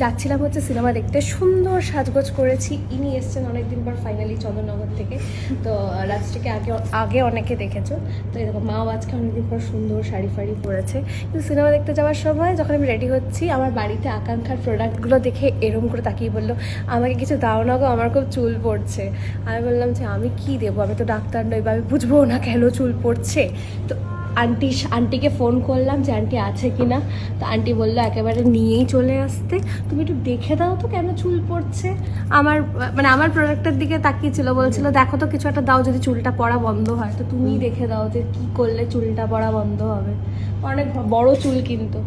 যাচ্ছিলাম হচ্ছে সিনেমা দেখতে। সুন্দর সাজগোজ করেছি। ইনি এসছেন অনেকদিন পর ফাইনালি চন্দননগর থেকে। তো রাজটিকে আগে আগে অনেকে দেখেছ। তো এরকম মাও আজকে অনেকদিন পর সুন্দর শাড়ি ফাড়ি পরেছে। কিন্তু সিনেমা দেখতে যাওয়ার সময় যখন আমি রেডি হচ্ছি, আমার বাড়িতে আকাঙ্ক্ষার প্রোডাক্টগুলো দেখে এরম করে তাকিয়ে বলল, আমাকে কিছু দাও না গো, আমার খুব চুল পড়ছে। আমি বললাম যে, আমি কি দেবো? আমি তো ডাক্তার নই, বা আমি বুঝব না কেন চুল পড়ছে? তো আন্টি আন্টিকে ফোন করলাম যে আন্টি আছে কি না তো আন্টি বলল একেবারে নিয়েই চলে আসতে। তুমি একটু দেখে দাও তো কেন চুল পড়ছে। আমার মানে আমার প্রোডাক্টের দিকে তাকিয়েছিল বলছিল দেখো তো কিছু একটা দাও যদি চুলটা পড়া বন্ধ হয়। তো তুমিই দেখে দাও যে কি করলে চুলটা পড়া বন্ধ হবে। অনেক বড় চুল কিন্তু।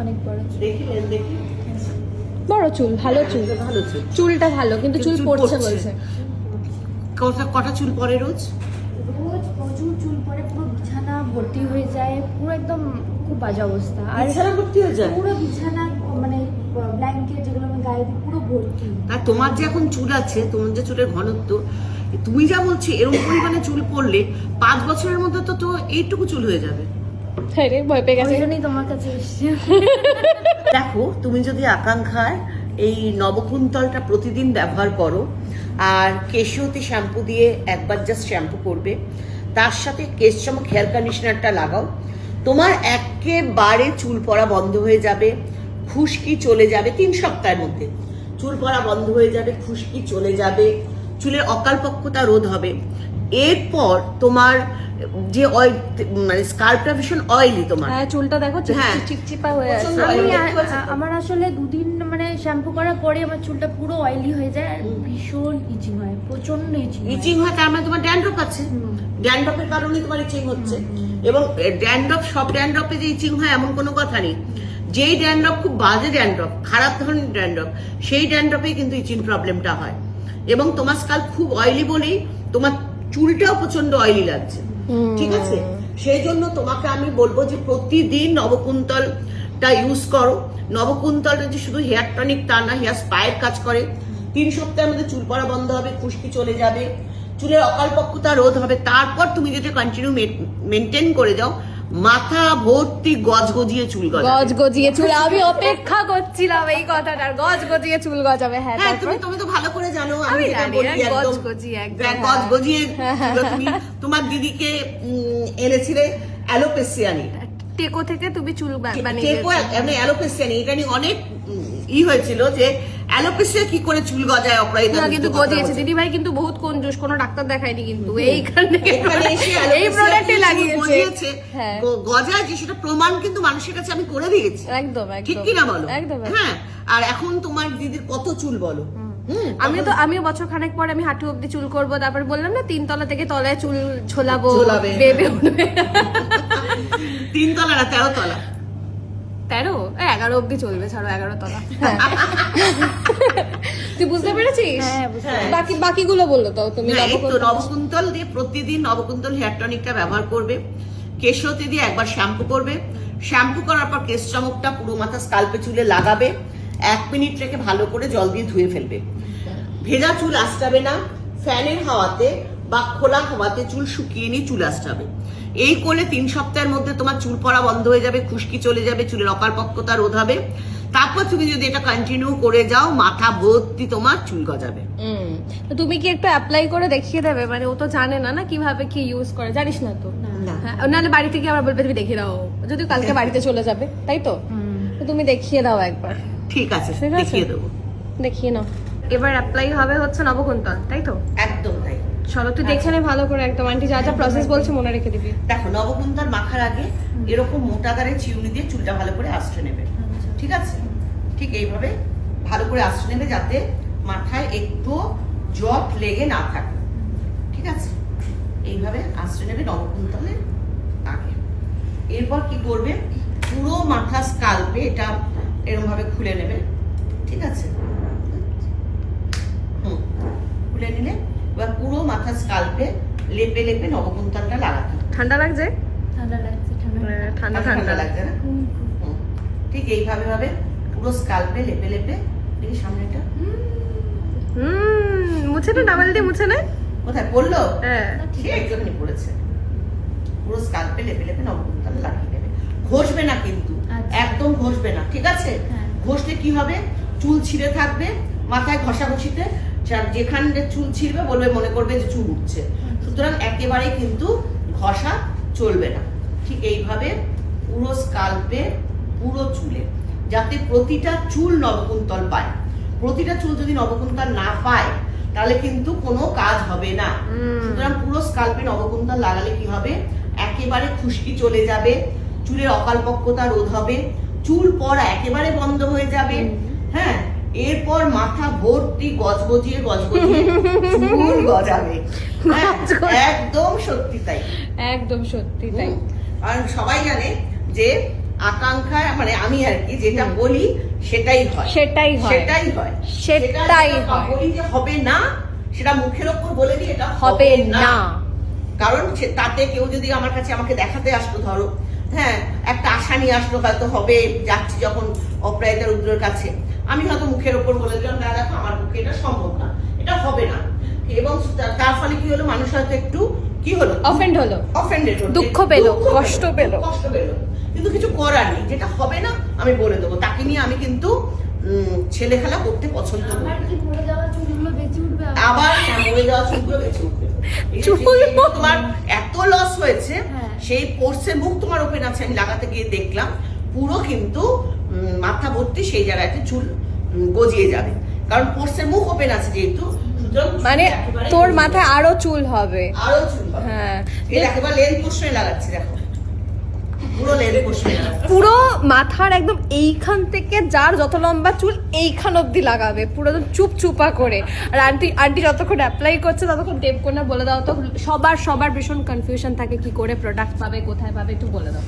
অনেক বড় চুল। বড় চুল ভালো চুল। ভালো চুল। চুলটা ভালো কিন্তু চুল পড়ছে। বলছে। কটা চুল পরে রোজ প্রচুর চুল পরে পুরো বিছানা ভর্তি হয়ে যায় পুরো একদম খুব বাজে অবস্থা। আর বিছানা ভর্তি হয়ে যায়? পুরো বিছানা মানে ব্ল্যাঙ্কেট যেগুলো আমি গায়ে দিই পুরো ভর্তি। আর তোমার যে এখন চুল আছে তোমার যে চুলের ঘনত্ব তুমি যা বলছি এরকম পরিমাণে চুল পড়লে পাঁচ বছরের মধ্যে তো তো এইটুকু চুল হয়ে যাবে। ভয় পেয়ে গেছে। তোমার কাছে দেখো তুমি যদি আকাঙ্ক্ষার এই নবকুন্তলটা প্রতিদিন ব্যবহার করো আর কেশিয়তি শ্যাম্পু দিয়ে একবার জাস্ট শ্যাম্পু করবে তার সাথে কেশ চমক হেয়ার কন্ডিশনারটা লাগাও। তোমার একেবারে চুল পড়া বন্ধ হয়ে যাবে খুশকি চলে যাবে তিন সপ্তাহের মধ্যে। চুল পড়া বন্ধ হয়ে যাবে খুশকি চলে যাবে চুলের অকালপক্কতা রোধ হবে। এরপর তোমার যে অয়েল মানে স্কাল্পটা ভীষণ অয়েলি তোমার। হ্যাঁ চুলটা দেখো হ্যাঁ। চিপচিপা হয়ে আছে? আমার আসলে দুদিন মানে শ্যাম্পু করার পরে আমার চুলটা পুরো অয়েলি হয়ে যায় আর ভীষণ ইচিং হয় প্রচণ্ড ইচিং ইচিং হয় তার মানে তোমার ড্যান্ড্রফ আছে? ড্যান্ড্রফের কারণে তোমার ইচিং হচ্ছে। এবং ড্যান্ড্রফ সব ড্যান্ড্রফে যে ইচিং হয় এমন কোনো কথা নেই। যেই ড্যান্ড্রফ খুব বাজে ড্যান্ড্রফ খারাপ ধরনের ড্যান্ড্রফ সেই ড্যান্ড্রফেই কিন্তু ইচিং প্রবলেমটা হয়। এবং তোমার স্কাল খুব অয়েলি বলেই তোমার চুলটাও প্রচণ্ড অয়েলি লাগছে। ঠিক আছে? সেই জন্য তোমাকে আমি বলব যে প্রতিদিন নবকুন্তলটা ইউজ করো। নবকুন্তলটা যে শুধু হেয়ার টনিক তা না হেয়ার স্পায়ের কাজ করে তিন সপ্তাহের মধ্যে চুল পড়া বন্ধ হবে খুশকি চলে যাবে। চুলের অকালপক্কতা রোধ হবে। তারপর তুমি যদি কন্টিনিউ মেনটেন করে যাও মাথা ভর্তি গজগজিয়ে চুল গজাবে। গজ গজিয়ে চুল। আমি অপেক্ষা করছিলাম এই কথাটার। গজ গজিয়ে চুল গজাবে। হ্যাঁ হ্যাঁ তুমি তুমি তো ভালো করে জানো আমি বলি হ্যাঁ, একদম। গজগজিয়ে একদম, হ্যাঁ, তুমি তোমার দিদিকে উম, এনেছিলে অ্যালোপেসিয়া নিয়ে। টেকো থেকে তুমি চুল বানিয়ে টেকো। এমনি অ্যালোপেসিয়া নিয়ে। এটা নিয়ে অনেক ই হয়েছিল যে অ্যালোপেসিয়া কি করে চুল গজায় অপরাজিতা কিন্তু গজিয়েছে। দিদি ভাই কিন্তু বহুত কোনো ডাক্তার দেখায়নি কিন্তু। এইখানে এই প্রোডাক্টে লাগিয়েছে। হ্যাঁ। গজায় যে সেটা প্রমাণ কিন্তু মানুষের কাছে আমি করে দিয়েছি। একদম একদম। ঠিক কি না বলো? একদম। হ্যাঁ আর এখন তোমার দিদির কত চুল বলো? হুম, আমিও তো আমিও বছর খানেক পর আমি হাঁটু অব্দি চুল করব তারপর বললাম না তিন তলা থেকে তলায় চুল ছোলাবো ঝোলাবে। বেবে উঠবে। তিন তলা না তেরো তলা এগারো অব্দি চলবে ছাড়ো এগারো তলা। তুই বুঝতে পেরেছিস? হ্যাঁ, পেরেছি। বাকি বাকিগুলো বলল তো তুমি নবকুন্তল- দিয়ে প্রতিদিন নবকুন্তল হেয়ার টনিকটা ব্যবহার করবে। কেশতে দিয়ে একবার শ্যাম্পু করবে। শ্যাম্পু করার পর কেশ চমকটা পুরো মাথা স্কাল্পে চুলে লাগাবে। এক মিনিট রেখে ভালো করে জল দিয়ে ধুয়ে ফেলবে। ভেজা চুল আঁচড়াবে না। ফ্যানের হাওয়াতে বা খোলা হাওয়াতে চুল শুকিয়ে নিয়ে চুল আঁচড়াবে এই করলে তিন সপ্তাহের মধ্যে তোমার চুল পড়া বন্ধ হয়ে যাবে খুশকি চলে যাবে চুলের অকালপক্কতা রোধ হবে। তারপর তুমি যদি এটা কন্টিনিউ করে যাও মাথা ভর্তি তোমার চুল গজাবে। তুমি কি একটু অ্যাপ্লাই করে দেখিয়ে দেবে? মানে ও তো জানে না না কীভাবে কি ইউজ করে জানিস না তো? হ্যাঁ নাহলে বাড়ি থেকে আবার বলবে তুমি দেখিয়ে দাও। যদি কালকে বাড়িতে চলে যাবে তাই তো? তুমি দেখিয়ে দাও একবার। ঠিক আছে দেখিয়ে দেবো। দেখিয়ে নাও। এবার অ্যাপ্লাই হবে হচ্ছে নবকুন্তল তাই তো? একদম। চলো তুই দেখে নে ভালো করে একদম। আন্টি যা যা প্রসেস বলছে মনে রেখে দিবি। দেখো নবকুন্তল মাখার আগে এরকম মোটা দারে চিউনি দিয়ে চুলটা ভালো করে আশ্রয় নেবে। ঠিক আছে? ঠিক এইভাবে ভালো করে আশ্রয় নেবে যাতে মাথায় একটু জট লেগে না থাকে। ঠিক আছে? এইভাবে আশ্রয় নেবে নবকুন্তলে আগে। এরপর কি করবে? পুরো মাথা স্কাল্পে এটা এরকম ভাবে খুলে নেবে। ঠিক আছে? হুম। খুলে নিলে এবার পুরো মাথা স্কাল্পে লেপে লেপে নবকুন্তলটা লাগাতে হবে। ঠান্ডা লাগছে? ঠান্ডা লাগছে ঠান্ডা ঠান্ডা ঠান্ডা ঠান্ডা। লাগছে না। ঠিক এইভাবে ভাবে পুরো স্কাল্পে লেপে লেপে দেখি সামনেটা হুম মুছে না ডাবল দিয়ে মুছে না। কোথায়? পড়ল? হ্যাঁ। সে একটুখানি পড়েছে। পুরো স্কাল্পে লেপে লেপে নবকুন্তল লাগিয়ে নেবে ঘষবে না কিন্তু। আচ্ছা। একদম ঘষবে না ঠিক আছে? হ্যাঁ। ঘষলে কি হবে? চুল ছিঁড়ে থাকবে মাথায় ঘষাঘষিতে। যা- যেখান চুল ছিঁড়বে বলবে মনে করবে যে চুল উঠছে। সুতরাং একেবারেই কিন্তু ঘষা চলবে না। ঠিক এইভাবে পুরো স্কাল্পে পুরো চুলে যাতে প্রতিটা চুল নবকুন্তল পায়। প্রতিটা চুল যদি নবকুন্তল না পায় তাহলে কিন্তু কোনো কাজ হবে না। সুতরাং পুরো স্কাল্পে নবকুন্তল লাগালে কি হবে? একেবারে খুশকি চলে যাবে চুলের অকালপক্কতা রোধ হবে চুল পড়া একেবারে বন্ধ হয়ে যাবে। হ্যাঁ? এরপর মাথা ভর্তি গজগজিয়ে গজগজিয়ে চুল গজাবে। হ্যাঁ, একদম সত্যি তাই। একদম সত্যি তাই। আর সবাই জানে যে আকাঙ্ক্ষা মানে আমি আর কি যেটা বলি সেটাই হয়। সেটাই হয়। সেটাই হয়। সেটাই হয়। বলি যে হবে না সেটা মুখের ওপর বলে দিই এটা হবে না। কারণ তাতে কেউ যদি আমার কাছে আমাকে দেখাতে আসতো ধরো হ্যাঁ একটা আশা নিয়ে আসলো হয়তো হবে যাচ্ছি যখন অপ্রায়িতা রুদ্রের কাছে। আমি হয়তো মুখের ওপর বলে দিলাম না দেখো আমার পক্ষে এটা সম্ভব না এটা হবে না। এবং তার ফলে কি হলো? মানুষ হয়তো একটু কি হলো? অফেন্ড হলো। অফেন্ডেড দুঃখ পেল, কষ্ট পেল। কষ্ট পেল। কিন্তু কিছু করার নেই। যেটা হবে না আমি বলে দেবো। তাকে নিয়ে আমি কিন্তু ছেলে খেলা করতে পছন্দ করি। আবার মরে যাওয়া চুলগুলো বেঁচে উঠবে। এই যে চুল যেগুলো তোমার এত লস হয়েছে হ্যাঁ। সেই পোর্সের মুখ তোমার ওপেন আছে। আমি লাগাতে গিয়ে দেখলাম পুরো কিন্তু মাথা ভর্তি সেই জায়গাতে চুল গজিয়ে যাবে। কারণ পোর্সের মুখ ওপেন আছে যেহেতু মানে তোর মাথায় আরও চুল হবে। আরও চুল। হ্যাঁ। দেখো এবার লেন পোর্শনে লাগাচ্ছি দেখো। পুরো মাথার একদম এইখান থেকে যার যত লম্বা চুল এইখান অবধি লাগাবে। পুরো একদম চুপ চুপা করে। আর আন্টি আন্টি যতক্ষণ অ্যাপ্লাই করছে ততক্ষণ করে বলে দাও। তো সবার সবার ভীষণ কনফিউশন থাকে কি করে প্রোডাক্ট পাবে কোথায় পাবে একটু বলে দাও।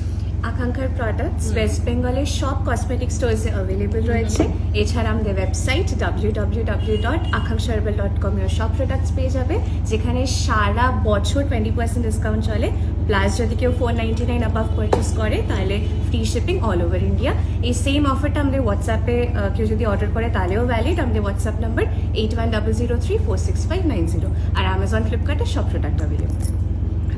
আকাঙ্ক্ষার প্রোডাক্টস ওয়েস্ট বেঙ্গলের সব কসমেটিক স্টোর্সে অ্যাভেলেবল রয়েছে। এছাড়া আমাদের website W W W dot Akanksha herbal dot কমের সব প্রোডাক্টস পেয়ে যাবে যেখানে সারা বছর টোয়েন্টি পার্সেন্ট ডিসকাউন্ট চলে। প্লাস যদি কেউ four ninety nine above purchase করে তাহলে free shipping all over India এই সেম অফারটা আমাদের হোয়াটসঅ্যাপে কেউ যদি অর্ডার করে তাহলেও ভ্যালিড আমাদের WhatsApp number eight one double zero three four six five nine zero আর অ্যামাজন ফ্লিপকার্টে সব প্রোডাক্ট অ্যাভেলেবল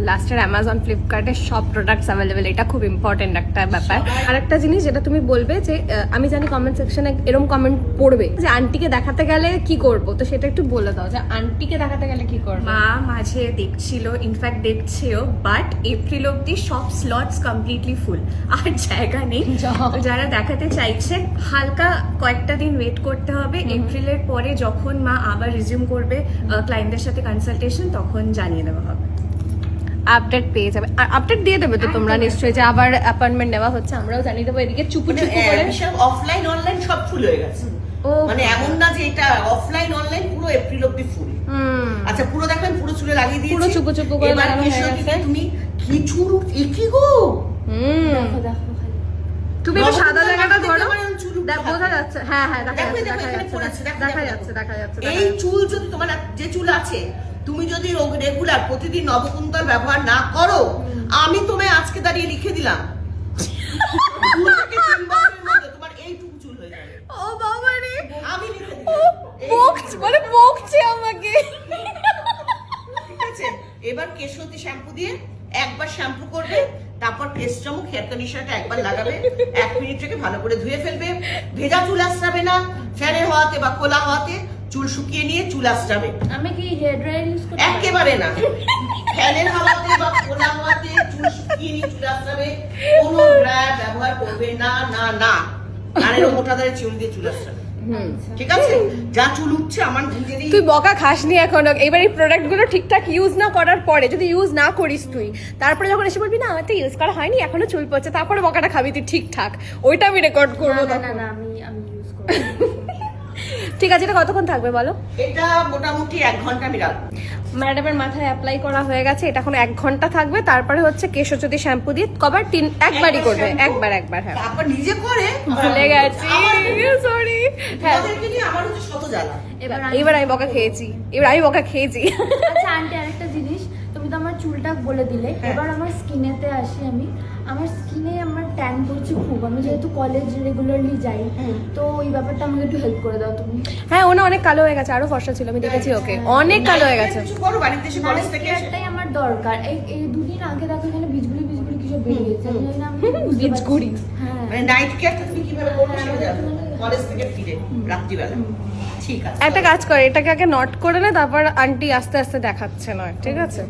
লাস্টের অ্যামাজন ফ্লিপকার্টে সব প্রোডাক্টস অ্যাভেলেবেল এটা খুব ইম্পর্টেন্ট একটা ব্যাপার। আর একটা জিনিস যেটা তুমি বলবে যে আমি জানি কমেন্ট সেকশনে এরকম কমেন্ট পড়বে যে আন্টিকে দেখাতে গেলে কি করব? তো সেটা একটু বলে দাও যে আন্টিকে দেখাতে গেলে কি করব? মা মাঝে দেখছিল ইনফ্যাক্ট দেখছেও বাট এপ্রিল অব্দি সব স্লটস কমপ্লিটলি ফুল আর জায়গা নেই। যারা দেখাতে চাইছে হালকা কয়েকটা দিন ওয়েট করতে হবে। এপ্রিলের পরে যখন মা আবার রিজিউম করবে ক্লায়েন্টদের সাথে কনসালটেশন তখন জানিয়ে দেওয়া হবে। আপডেট পেয়ে যাবে। আর আপডেট দিয়ে দেবে তো তোমরা নিশ্চয়ই যে আবার অ্যাপয়েন্টমেন্ট নেওয়া হচ্ছে আমরাও জানিয়ে দেবো। এদিকে চুপু চুপু করে। অফলাইন অনলাইন সব ফুল হয়ে গেছে। মানে এমন না যে এটা অফলাইন অনলাইন পুরো এপ্রিল অব্দি ফুল আচ্ছা পুরো দেখবেন পুরো চুলে লাগিয়ে দিয়েছি। পুরো চুপু চুপু করে হয়ে। তুমি কি গো? হুম। তুমি একটু সাদা জায়গাটা ধরো। বোঝা যাচ্ছে। হ্যাঁ হ্যাঁ দেখা যাচ্ছে দেখো, যাচ্ছে দেখা যাচ্ছে দেখো। দেখা যাচ্ছে। এই চুল যদি তোমার যে চুল আছে তুমি যদি রেগুলার প্রতিদিন নবকুন্তল ব্যবহার না করো আমি তোমায় আজকে দাঁড়িয়ে লিখে দিলাম। দু থেকে তিন বছরের মধ্যে তোমার এইটুকু চুল হয়ে যাবে। ও বাবা রে। আমি লিখে দিলাম। মানে বকছে আমাকে। ঠিক আছে এবার কেশরতি শ্যাম্পু দিয়ে একবার শ্যাম্পু করবে তারপর কেশ চমক হেয়ার কন্ডিশনারটা একবার লাগাবে এক মিনিট থেকে ভালো করে ধুয়ে ফেলবে। ভেজা চুল আসরাবে না ফ্যানের হওয়াতে বা খোলা হওয়াতে চুল শুকিয়ে নিয়ে চুল আসরাবে আমি কি হেয়ার ড্রায়ার ইউজ করতে পারি? একেবারে না। ফ্যানের হাওয়াতে বা খোলা হাওয়াতে চুল শুকিয়ে নিয়ে চুল আসরাবে কোনো ড্রায়ার ব্যবহার করবে না না না। কানের মোটা দাঁড়ে চুল দিয়ে চুল আসরাবে ঠিক আছে? যা চুল উঠছে আমার নিজেরই তুই বকা খাসনি এখনও। এবার এই প্রোডাক্টগুলো ঠিকঠাক ইউজ না করার পরে যদি ইউজ না করিস তুই তারপরে যখন এসে বলবি না আমার তো ইউজ করা হয়নি এখনও চুল পড়ছে তারপরে বকাটা খাবি তুই ঠিকঠাক। ওইটা আমি রেকর্ড করব না না আমি আমি ইউজ করব ঠিক আছে এটা কতক্ষণ থাকবে বলো? এটা মোটামুটি এক ঘণ্টা আমি ম্যাডামের মাথায় অ্যাপ্লাই করা হয়ে গেছে এটা এখন এক ঘণ্টা থাকবে তারপরে হচ্ছে কেশোচতি শ্যাম্পু দিয়ে কবার তিন একবারই করবে একবার একবার হ্যাঁ। তারপর নিজে করে ভুলে গেছি সরি হ্যাঁ। আমার হচ্ছে শত জ্বালা এবার আমি- এবার আমি বকা খেয়েছি এবার আমি বকা খেয়েছি। আচ্ছা আন্টি আরেকটা জিনিস তুমি তো আমার চুলটা বলে দিলে হ্যাঁ। এবার আমার স্কিনেতে আসি আমি। আমার স্কিনে আমার ট্যান করছে খুব। আমি যেহেতু কলেজ রেগুলারলি যাই তো ওই ব্যাপারটা আমাকে একটু হেল্প করে দাও তুমি। হ্যাঁ ওনা অনেক কালো হয়ে গেছে আরও ফর্সা ছিল আমি দেখেছি ওকে। অনেক কালো হয়ে গেছে। কিছু করো বাড়িতে এসে কলেজ থেকে কেয়ারটাই আমার দরকার। এই এই দুদিন আগে দেখো এখানে বিজগুলি বিজগুলি কিছু বেরিয়েছে আমি না আমি ঠিক বুঝতে পারছি। হ্যাঁ। মানে নাইট কেয়ারটা তুমি কীভাবে করবে সেটা জানো? কলেজ থেকে ফিরে রাত্রিবেলা। ঠিক আছে একটা কাজ করে এটাকে আগে নট করে নে তারপর আন্টি আস্তে আস্তে দেখাচ্ছে নয় ঠিক আছে?